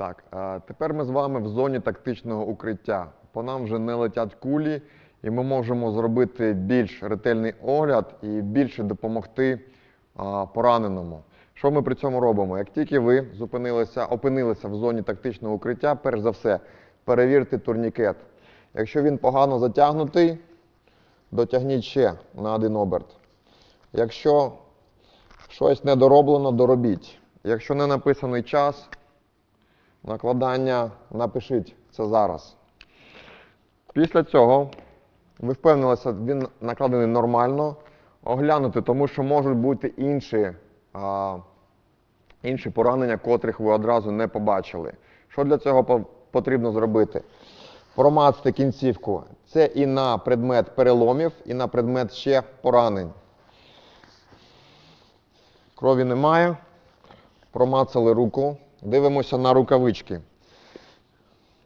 Так, тепер ми з вами в зоні тактичного укриття. По нам вже не летять кулі, і ми можемо зробити більш ретельний огляд і більше допомогти пораненому. Що ми при цьому робимо? Як тільки ви зупинилися, опинилися в зоні тактичного укриття, перш за все, перевірте турнікет. Якщо він погано затягнутий, дотягніть ще на один оберт. Якщо щось недороблено, доробіть. Якщо не написаний час, накладання напишіть це зараз. Після цього ви впевнилися, він накладений нормально, оглянути, тому що можуть бути інші, а, інші поранення, котрих ви одразу не побачили. Що для цього потрібно зробити? Промацати кінцівку. Це і на предмет переломів, і на предмет ще поранень. Крові немає. Промацали руку. Дивимося на рукавички.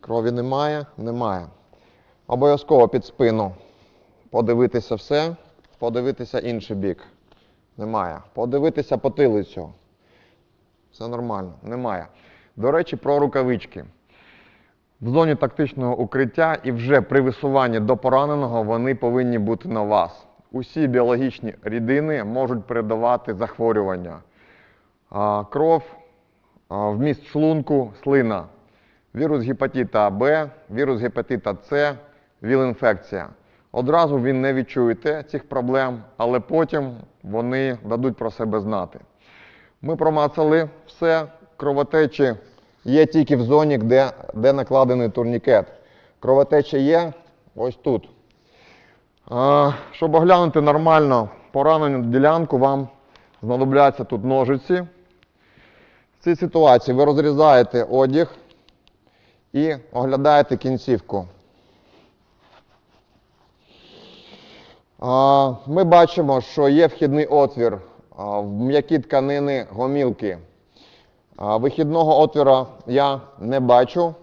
Крові немає, немає. Обов'язково під спину. Подивитися все, подивитися інший бік. Немає. Подивитися потилицю. Все нормально, немає. До речі, про рукавички. В зоні тактичного укриття і вже при висуванні до пораненого вони повинні бути на вас. Усі біологічні рідини можуть передавати захворювання. Кров, вміст шлунку, слина, вірус гепатита Б, вірус гепатита С, віл-інфекція. Одразу ви не відчуєте цих проблем, але потім вони дадуть про себе знати. Ми промацали все, кровотечі є тільки в зоні, де, де накладений турнікет. Кровотеча є ось тут. А, щоб оглянути нормально поранену ділянку, вам знадобляться тут ножиці. Цій ситуації ви розрізаєте одяг і оглядаєте кінцівку. Ми бачимо, що є вхідний отвір в м'які тканини гомілки. Вихідного отвіра я не бачу.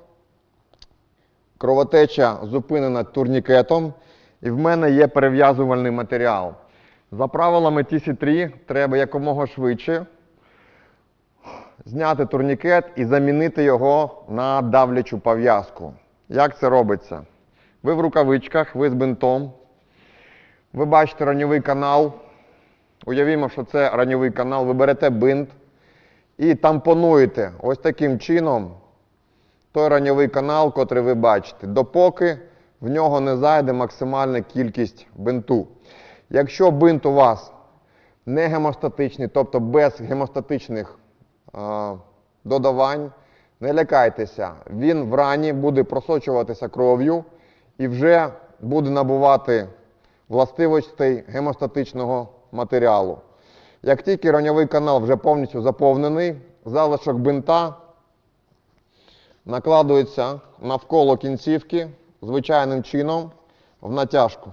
Кровотеча зупинена турнікетом, і в мене є перев'язувальний матеріал. За правилами TC3 треба якомога швидше зняти турнікет і замінити його на давлячу пов'язку. Як це робиться? Ви в рукавичках, ви з бинтом. Ви бачите раньовий канал. Уявімо, що це раньовий канал. Ви берете бинт і тампонуєте ось таким чином той раньовий канал, котрий ви бачите, допоки в нього не зайде максимальна кількість бинту. Якщо бинт у вас не гемостатичний, тобто без гемостатичних додавань, не лякайтеся, він в рані буде просочуватися кров'ю і вже буде набувати властивостей гемостатичного матеріалу. Як тільки раньовий канал вже повністю заповнений, залишок бинта накладується навколо кінцівки звичайним чином в натяжку.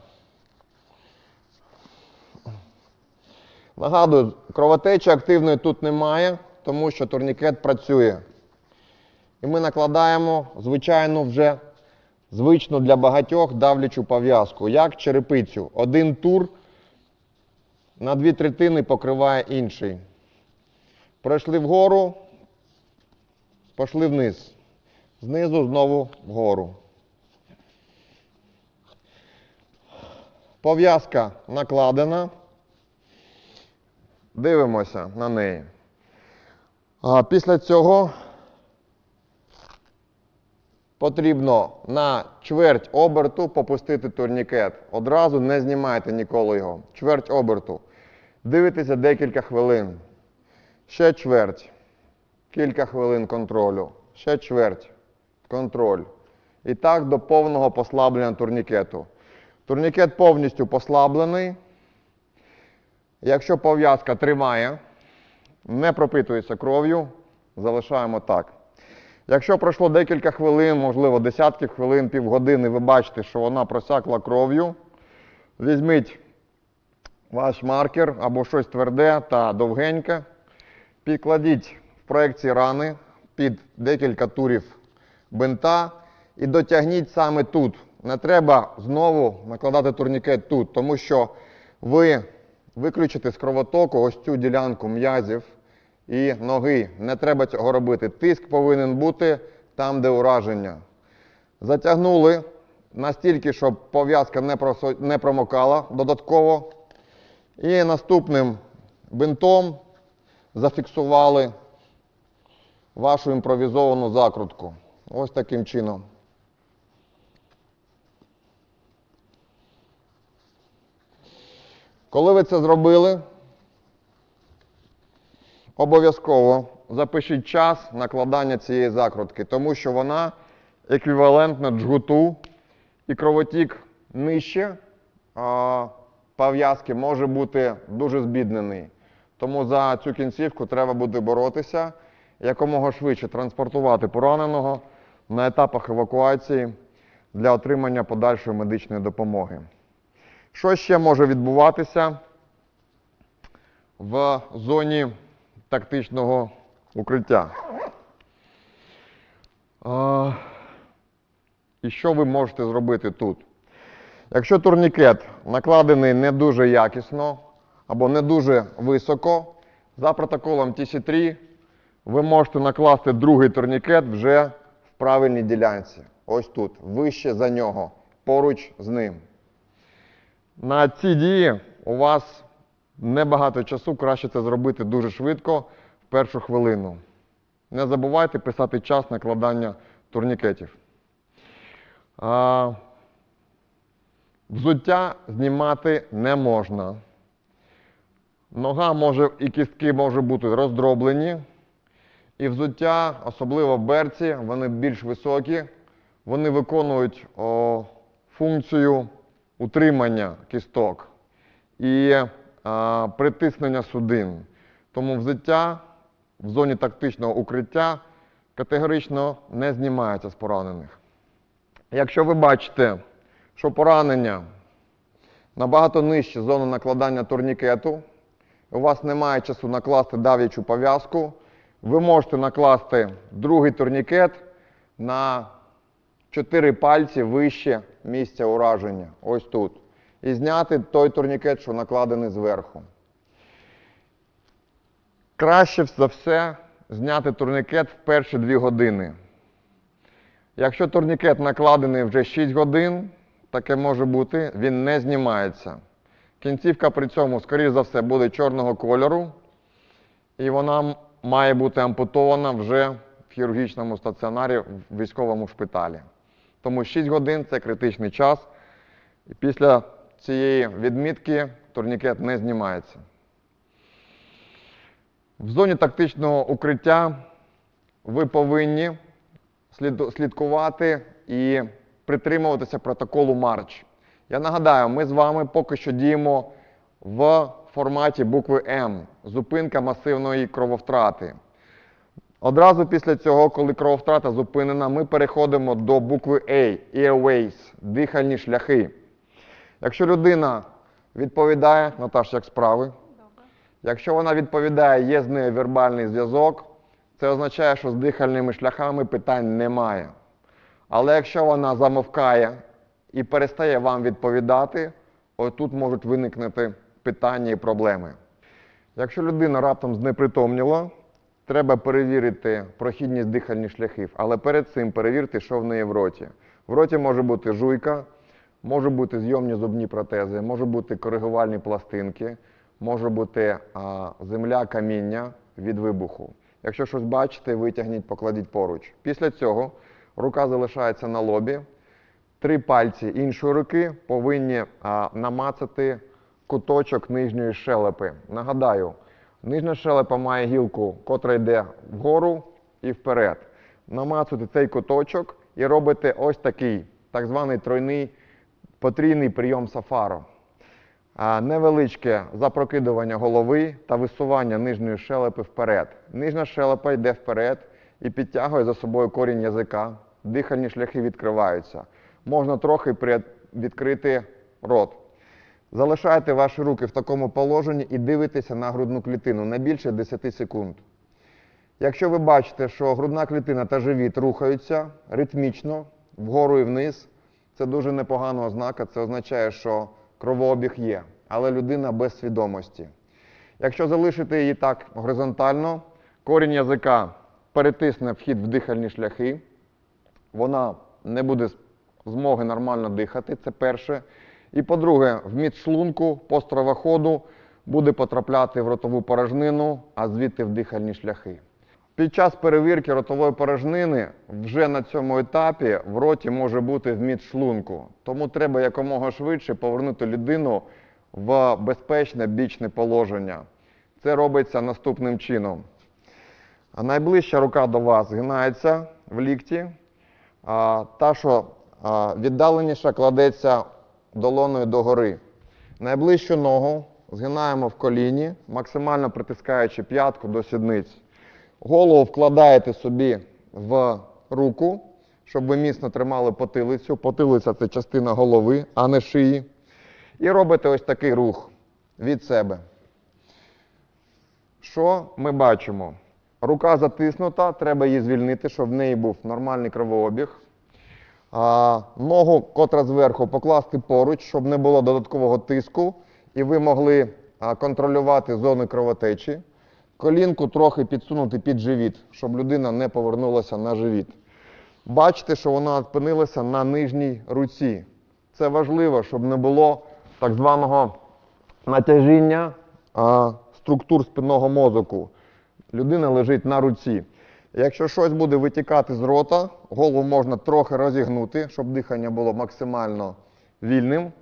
Нагадую, кровотечі активної тут немає, тому що турнікет працює. І ми накладаємо звичайну вже звичну для багатьох давлячу пов'язку, як черепицю. Один тур на дві третини покриває інший. Пройшли вгору, пішли вниз. Знизу знову вгору. Пов'язка накладена. Дивимося на неї. А після цього потрібно на чверть оберту попустити турнікет. Одразу не знімайте ніколи його. Чверть оберту. Дивитеся декілька хвилин. Ще чверть. Кілька хвилин контролю. Ще чверть. Контроль. І так до повного послаблення турнікету. Турнікет повністю послаблений. Якщо пов'язка тримає, не пропитується кров'ю, залишаємо так. Якщо пройшло декілька хвилин, можливо, десятки хвилин, півгодини, ви бачите, що вона просякла кров'ю, візьміть ваш маркер або щось тверде та довгеньке, підкладіть в проекції рани під декілька турів бинта і дотягніть саме тут. Не треба знову накладати турнікет тут, тому що ви виключите з кровотоку ось цю ділянку м'язів, і ноги. Не треба цього робити. Тиск повинен бути там, де ураження. Затягнули настільки, щоб пов'язка не, промокала додатково. І наступним бинтом зафіксували вашу імпровізовану закрутку. Ось таким чином. Коли ви це зробили, обов'язково запишіть час накладання цієї закрутки, тому що вона еквівалентна джгуту і кровотік нижче пов'язки може бути дуже збіднений. Тому за цю кінцівку треба буде боротися, якомога швидше транспортувати пораненого на етапах евакуації для отримання подальшої медичної допомоги. Що ще може відбуватися в зоні тактичного укриття? А, І що ви можете зробити тут? Якщо турнікет накладений не дуже якісно або не дуже високо, за протоколом TC3 ви можете накласти другий турнікет вже в правильній ділянці. Ось тут, вище за нього, поруч з ним. На ці дії у вас небагато часу, краще це зробити дуже швидко, в першу хвилину. Не забувайте писати час накладання турнікетів. А, взуття знімати не можна. Нога може і кістки можуть бути роздроблені. І взуття, особливо берці, вони більш високі, вони виконують о, функцію утримання кісток і притиснення судин. Тому взуття в зоні тактичного укриття категорично не знімається з поранених. Якщо ви бачите, що поранення набагато нижче зони накладання турнікету, у вас немає часу накласти дав'ячу пов'язку, ви можете накласти другий турнікет на 4 пальці вище місця ураження, ось тут. І зняти той турнікет, що накладений зверху. Краще за все зняти турнікет в перші 2 години. Якщо турнікет накладений вже 6 годин, таке може бути, він не знімається. Кінцівка при цьому, скоріш за все, буде чорного кольору, і вона має бути ампутована вже в хірургічному стаціонарі в військовому шпиталі. Тому 6 годин це критичний час. І після цієї відмітки турнікет не знімається. В зоні тактичного укриття ви повинні слідкувати і притримуватися протоколу Марч. Я нагадаю, ми з вами поки що діємо в форматі букви М зупинка масивної крововтрати. Одразу після цього, коли крововтрата зупинена, ми переходимо до букви A Airways дихальні шляхи. Якщо людина відповідає, Наташ, як справи? Якщо вона відповідає, є з нею вербальний зв'язок, це означає, що з дихальними шляхами питань немає. Але якщо вона замовкає і перестає вам відповідати, отут можуть виникнути питання і проблеми. Якщо людина раптом знепритомніла, треба перевірити прохідність дихальних шляхів, але перед цим перевірте, що в неї в роті. В роті може бути жуйка, може бути зйомні зубні протези, може бути коригувальні пластинки, може бути а, земля, каміння від вибуху. Якщо щось бачите, витягніть, покладіть поруч. Після цього рука залишається на лобі. Три пальці іншої руки повинні а, намацати куточок нижньої щелепи. Нагадаю, нижня щелепа має гілку, котра йде вгору і вперед. Намацуєте цей куточок і робите ось такий, так званий тройний потрійний прийом сафаро. Невеличке запрокидування голови та висування нижньої щелепи вперед. Нижня щелепа йде вперед і підтягує за собою корінь язика. Дихальні шляхи відкриваються. Можна трохи відкрити рот. Залишайте ваші руки в такому положенні і дивитеся на грудну клітину не більше 10 секунд. Якщо ви бачите, що грудна клітина та живіт рухаються ритмічно, вгору і вниз, це дуже непогана ознака. Це означає, що кровообіг є, але людина без свідомості. Якщо залишити її так горизонтально, корінь язика перетисне вхід в дихальні шляхи. Вона не буде змоги нормально дихати, це перше. І по-друге, вміст шлунку по стравоходу буде потрапляти в ротову порожнину, а звідти в дихальні шляхи. Під час перевірки ротової порожнини вже на цьому етапі в роті може бути вміст шлунку. Тому треба якомога швидше повернути людину в безпечне бічне положення. Це робиться наступним чином. Найближча рука до вас згинається в лікті, та, що віддаленіша, кладеться долоною догори. Найближчу ногу згинаємо в коліні, максимально притискаючи п'ятку до сідниць. Голову вкладаєте собі в руку, щоб ви міцно тримали потилицю. Потилиця це частина голови, а не шиї. І робите ось такий рух від себе. Що ми бачимо? Рука затиснута, треба її звільнити, щоб в неї був нормальний кровообіг. А, ногу, котра зверху, покласти поруч, щоб не було додаткового тиску, і ви могли контролювати зони кровотечі. Колінку трохи підсунути під живіт, щоб людина не повернулася на живіт. Бачите, що вона опинилася на нижній руці. Це важливо, щоб не було так званого натяжіння структур спинного мозку. Людина лежить на руці. Якщо щось буде витікати з рота, голову можна трохи розігнути, щоб дихання було максимально вільним.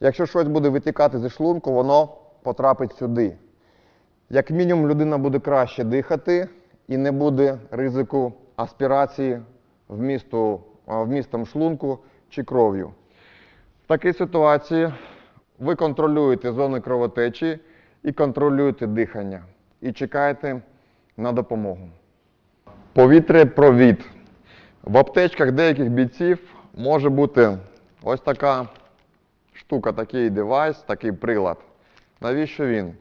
Якщо щось буде витікати зі шлунку, воно потрапить сюди. Як мінімум, людина буде краще дихати і не буде ризику аспірації вмісту, вмістом шлунку чи кров'ю. В такій ситуації ви контролюєте зони кровотечі і контролюєте дихання. І чекаєте на допомогу. Повітря-провід. В аптечках деяких бійців може бути ось така штука, такий девайс, такий прилад. Навіщо він?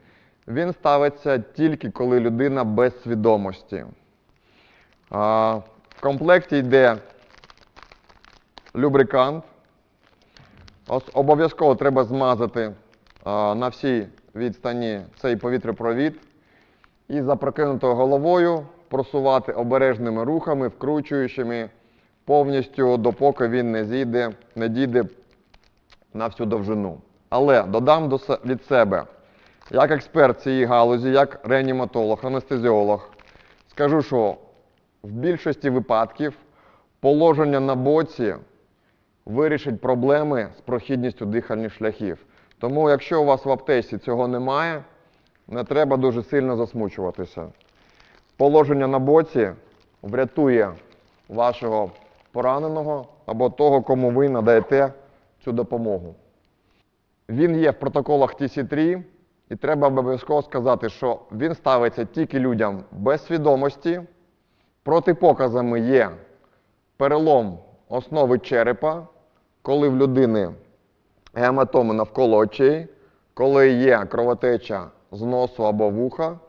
Він ставиться тільки коли людина без свідомості. В комплекті йде любрикант. Обов'язково треба змазати на всій відстані цей повітряпровід і запрокинутою головою просувати обережними рухами, вкручуючими повністю, допоки він не зійде, не дійде на всю довжину. Але додам до від себе, як експерт цієї галузі, як реаніматолог, анестезіолог, скажу, що в більшості випадків положення на боці вирішить проблеми з прохідністю дихальних шляхів. Тому, якщо у вас в аптеці цього немає, не треба дуже сильно засмучуватися. Положення на боці врятує вашого пораненого або того, кому ви надаєте цю допомогу. Він є в протоколах TC3, і треба обов'язково сказати, що він ставиться тільки людям без свідомості. Протипоказами є перелом основи черепа, коли в людини гематоми навколо очей, коли є кровотеча з носу або вуха,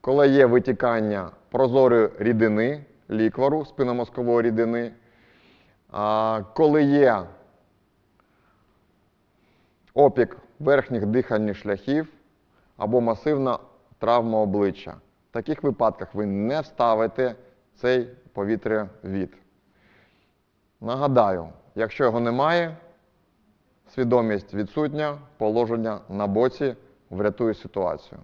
коли є витікання прозорої рідини, ліквару, спинномозкової рідини, коли є опік верхніх дихальних шляхів або масивна травма обличчя. В таких випадках ви не вставите цей повітрявід. Нагадаю, якщо його немає, свідомість відсутня, положення на боці врятує ситуацію.